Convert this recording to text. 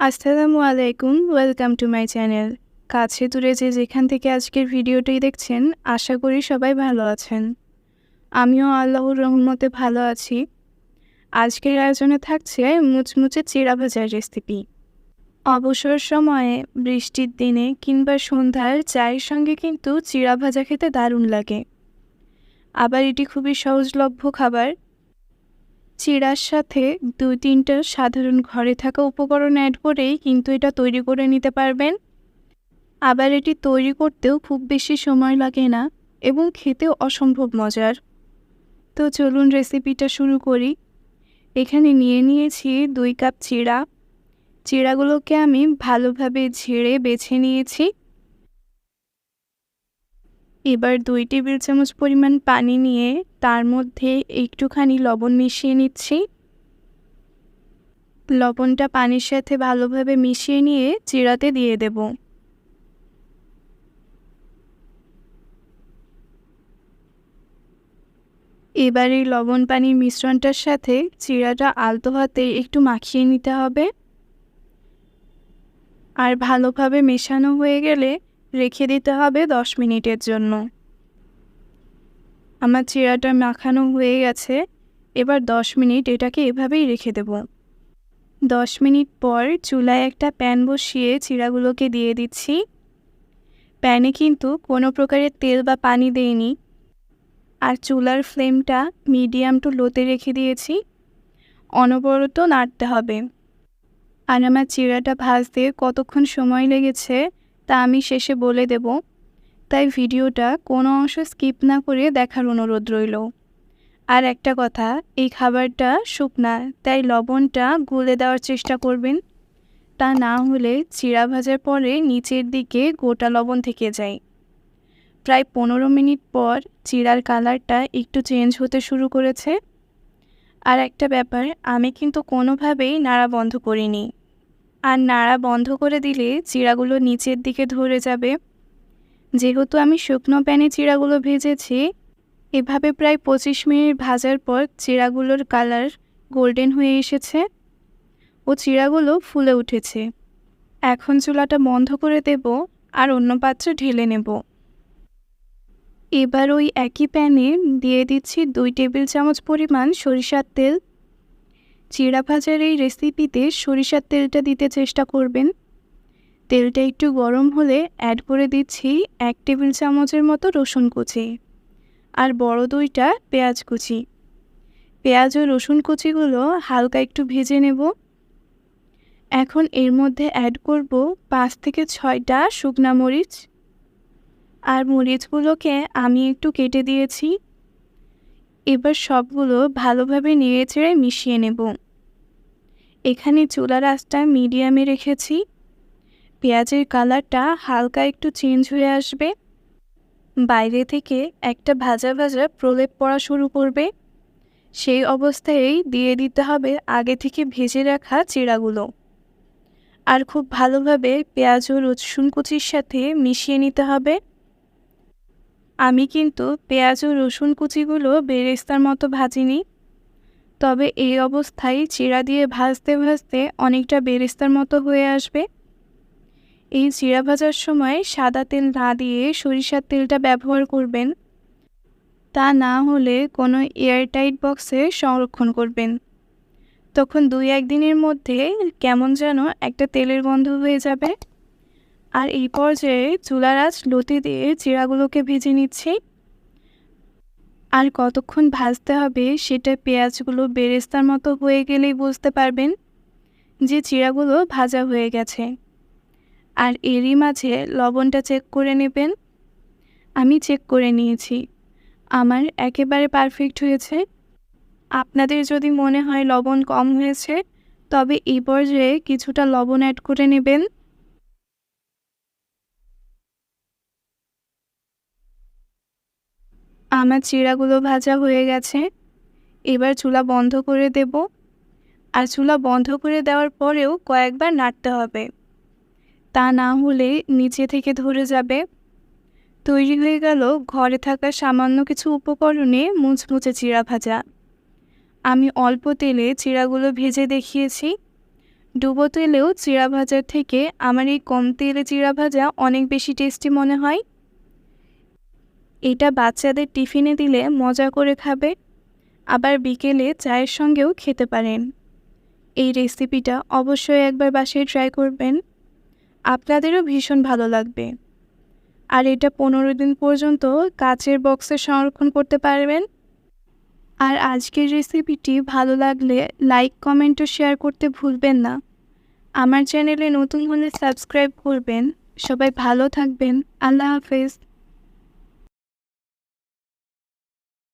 আসসালামু আলাইকুম, welcome to my channel. কাছে দূরে যে যেখান থেকে আজকের ভিডিওটি দেখছেন, আশা করি সবাই ভালো আছেন। আমিও আল্লাহর রহমতে ভালো আছি। আজকের আয়োজনে থাকছে মুচমুচে চিড়া ভাজার রেসিপি। অবসর সময়ে, বৃষ্টির দিনে কিংবা সন্ধ্যার চায়ের সঙ্গে কিন্তু চিড়া ভাজা খেতে দারুণ লাগে। আবার এটি খুবই সহজলভ্য খাবার চিড়ার সাথে দুই তিনটা সাধারণ ঘরে থাকা উপকরণ অ্যাড করেই কিন্তু এটা তৈরি করে নিতে পারবেন। আবার এটি তৈরি করতেও খুব বেশি সময় লাগে না এবং খেতেও অসম্ভব মজার। তো চলুন রেসিপিটা শুরু করি। এখানে নিয়ে নিয়েছি দুই কাপ চিড়া চিড়াগুলোকে আমি ভালোভাবে ঝেড়ে বেছে নিয়েছি। এবার দুই টেবিল চামচ পরিমাণ পানি নিয়ে তার মধ্যে একটুখানি লবণ মিশিয়ে নিচ্ছি। লবণটা পানির সাথে ভালোভাবে মিশিয়ে নিয়ে চিরাতে দিয়ে দেব। এবার এই লবণ পানির মিশ্রণটার সাথে চিরাটা আলতো হাতে একটু মাখিয়ে নিতে হবে। আর ভালোভাবে মেশানো হয়ে গেলে রেখে দিতে হবে দশ মিনিটের জন্য। আমার চিড়াটা মাখানো হয়ে গেছে, এবার দশ মিনিট এটাকে এভাবেই রেখে দেব। দশ মিনিট পর চুলায় একটা প্যান বসিয়ে চিড়াগুলোকে দিয়ে দিচ্ছি। প্যানে কিন্তু কোনো প্রকারের তেল বা পানি দেইনি। আর চুলার ফ্লেমটা মিডিয়াম টু লোতে রেখে দিয়েছি। অনবরত নাড়তে হবে। আর আমার চিড়াটা ভাজতে কতক্ষণ সময় লেগেছে তা আমি শেষে বলে দেব। তাই ভিডিওটা কোনো অংশ স্কিপ না করে দেখার অনুরোধ রইল। আর একটা কথা, এই খাবারটা শুকনা তাই লবণটা গুলে দেওয়ার চেষ্টা করবেন। তা না হলে চিড়া ভাজার পরে নিচের দিকে গোটা লবণ থেকে যায়। প্রায় পনেরো মিনিট পর চিড়ার কালারটা একটু চেঞ্জ হতে শুরু করেছে। আর একটা ব্যাপার, আমি কিন্তু কোনোভাবেই নাড়া বন্ধ করিনি। আর নাড়া বন্ধ করে দিলে চিড়াগুলো নিচের দিকে ধরে যাবে। যেহেতু আমি শুকনো প্যানে চিড়াগুলো ভেজেছি, এভাবে প্রায় পঁচিশ মিনিট ভাজার পর চিড়াগুলোর কালার গোল্ডেন হয়ে এসেছে ও চিড়াগুলো ফুলে উঠেছে। এখন চুলাটা বন্ধ করে দেব আর অন্য পাত্রে ঢেলে নেব। এবার ওই একই প্যানে দিয়ে দিচ্ছি দুই টেবিল চামচ পরিমাণ সরিষার তেল চিড়া ভাজার এই রেসিপিতে সরিষার তেলটা দিতে চেষ্টা করবেন। তেলটা একটু গরম হলে অ্যাড করে দিচ্ছি এক টেবিল চামচের মতো রসুন কুচি আর বড় দুইটা পেঁয়াজ কুচি। পেঁয়াজ ও রসুন কুচিগুলো হালকা একটু ভেজে নেব। এখন এর মধ্যে অ্যাড করব পাঁচ থেকে ছয়টা শুকনা মরিচ। আর মরিচগুলোকে আমি একটু কেটে দিয়েছি। এবার সবগুলো ভালোভাবে নেড়ে চেড়ে মিশিয়ে নেব। এখানে চুলার আঁচটা মিডিয়ামে রেখেছি। পেঁয়াজের কালারটা হালকা একটু চেঞ্জ হয়ে আসবে। বাইরে থেকে একটা ভাজা ভাজা প্রলেপ পড়া শুরু করবে। সেই অবস্থায় দিয়ে দিতে হবে আগে থেকে ভেজে রাখা চিড়াগুলো আর খুব ভালোভাবে পেঁয়াজ ও রসুন কুচির সাথে মিশিয়ে নিতে হবে। আমি কিন্তু পেঁয়াজ ও রসুন কুচিগুলো বেরেস্তার মতো ভাজিনি। তবে এই অবস্থায় চিড়া দিয়ে ভাজতে ভাজতে অনেকটা বেরেস্তার মতো হয়ে আসবে। এই চিড়া ভাজার সময় সাদা তেল না দিয়ে সরিষার তেলটা ব্যবহার করবেন। তা না হলে কোনো এয়ারটাইট বক্সে সংরক্ষণ করবেন। তখন দুই একদিনের মধ্যে কেমন যেন একটা তেলের গন্ধ হয়ে যাবে। আর এই পর্যায়ে চুলার আঁচ লতি দিয়ে চিড়াগুলোকে ভেজে নিচ্ছি। আর কতক্ষণ ভাজতে হবে সেটা পেঁয়াজগুলো বেরেস্তার মতো হয়ে গেলেই বুঝতে পারবেন যে চিড়াগুলো ভাজা হয়ে গেছে। আর এরই মাঝে লবণটা চেক করে নেবেন। আমি চেক করে নিয়েছি। আমার একেবারে পারফেক্ট হয়েছে। আপনাদের যদি মনে হয় লবণ কম হয়েছে, তবে এই পর্যায়ে কিছুটা লবণ অ্যাড করে নেবেন। আমার চিড়াগুলো ভাজা হয়ে গেছে। এবার চুলা বন্ধ করে দেব। আর চুলা বন্ধ করে দেওয়ার পরেও কয়েকবার নাড়তে হবে। তা না হলে নিচে থেকে ধরে যাবে। তৈরি হয়ে গেল ঘরে থাকা সামান্য কিছু উপকরণে মুচমুচে চিড়া ভাজা। আমি অল্প তেলে চিড়াগুলো ভেজে দেখিয়েছি। ডুবো তেলেও চিড়া ভাজার থেকে আমার এই কম তেলে চিড়া ভাজা অনেক বেশি টেস্টি মনে হয়। এটা বাচ্চাদের টিফিনে দিলে মজা করে খাবে, আবার বিকেলে চায়ের সঙ্গেও খেতে পারেন। এই রেসিপিটা অবশ্যই একবার বাসায় ট্রাই করবেন। আপনাদেরও ভীষণ ভালো লাগবে। আর এটা পনেরো দিন পর্যন্ত কাচের বক্সে সংরক্ষণ করতে পারবেন। আর আজকের রেসিপিটি ভালো লাগলে লাইক, কমেন্ট ও শেয়ার করতে ভুলবেন না। আমার চ্যানেলে নতুন হলে সাবস্ক্রাইব করবেন। সবাই ভালো থাকবেন। আল্লাহ হাফেজ।